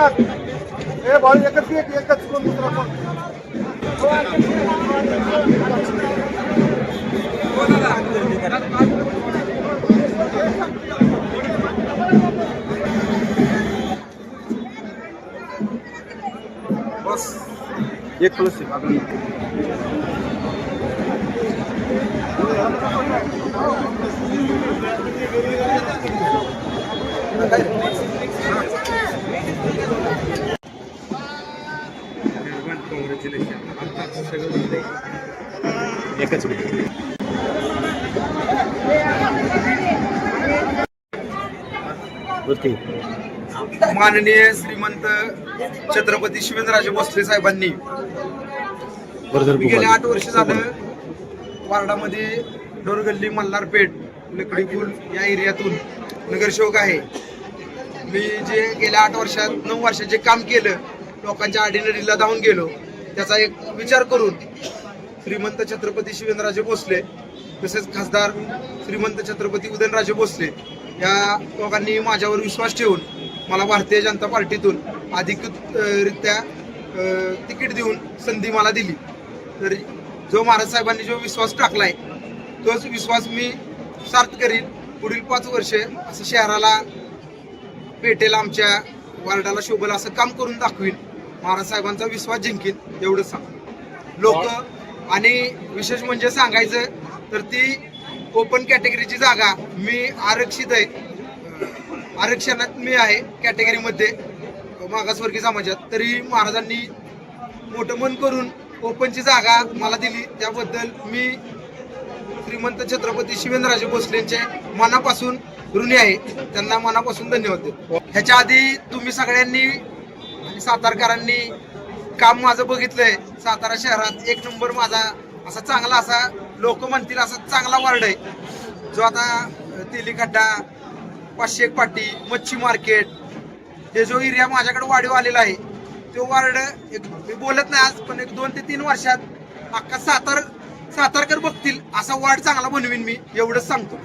एकनाथ हे भाऊ एकच एक एकच कोण दुसरा कोण? बस. एक प्लस एकच मिनिट. माननीय श्रीमंत छत्रपती शिवेंद्रराजे भोसले साहेबांनी गेल्या आठ वर्ष झालं वार्डामध्ये डोरगल्ली मल्हारपेठ लकडी पूल या एरियातून नगरसेवक आहे. मी जे गेल्या आठ वर्षात नऊ वर्षात जे काम केलं लोकांच्या अडीनडीला धावून गेलो. त्याचा एक विचार करून श्रीमंत छत्रपती शिवेंद्रराजे भोसले तसेच खासदार श्रीमंत छत्रपती उदयनराजे भोसले या लोकांनी माझ्यावर विश्वास ठेवून मला भारतीय जनता पार्टीतून अधिकृतरित्या तिकीट देऊन संधी मला दिली. तर जो महाराज साहेबांनी जो विश्वास टाकलाय तोच विश्वास मी सार्थ करीन. पुढील पाच वर्षे असं शहराला पेटेल आमच्या वार्डाला शोभेल असं काम करून दाखवीन. महाराज साहेबांचा विश्वास जिंकीन एवढंच सांग. लोक आणि विशेष म्हणजे सांगायचं तर ती ओपन कॅटेगरीची जागा मी आरक्षित आहे. आरक्षणात मी आहे कॅटेगरीमध्ये मागासवर्गीय समाजात. तरी महाराजांनी मोठं मन करून ओपनची जागा मला दिली. त्याबद्दल मी श्रीमंत छत्रपती शिवेंद्रराजे भोसलेंचे मनापासून ऋणी आहे. त्यांना मनापासून धन्यवाद देतो. ह्याच्या आधी तुम्ही सगळ्यांनी सातारकरांनी काम माझं बघितलंय. सातारा शहरात एक नंबर माझा असा चांगला असा लोक म्हणतील असा चांगला वार्ड आहे. जो आता तेली खड्डा पाचशे एक पाटी मच्छी मार्केट हे जो एरिया माझ्याकडे वाढीव आलेला आहे तो वार्ड एक मी बोलत नाही आज पण एक दोन ते तीन वर्षात अख्खा सातार सातारकर बघतील असा वार्ड चांगला बनवीन मी एवढंच सांगतो.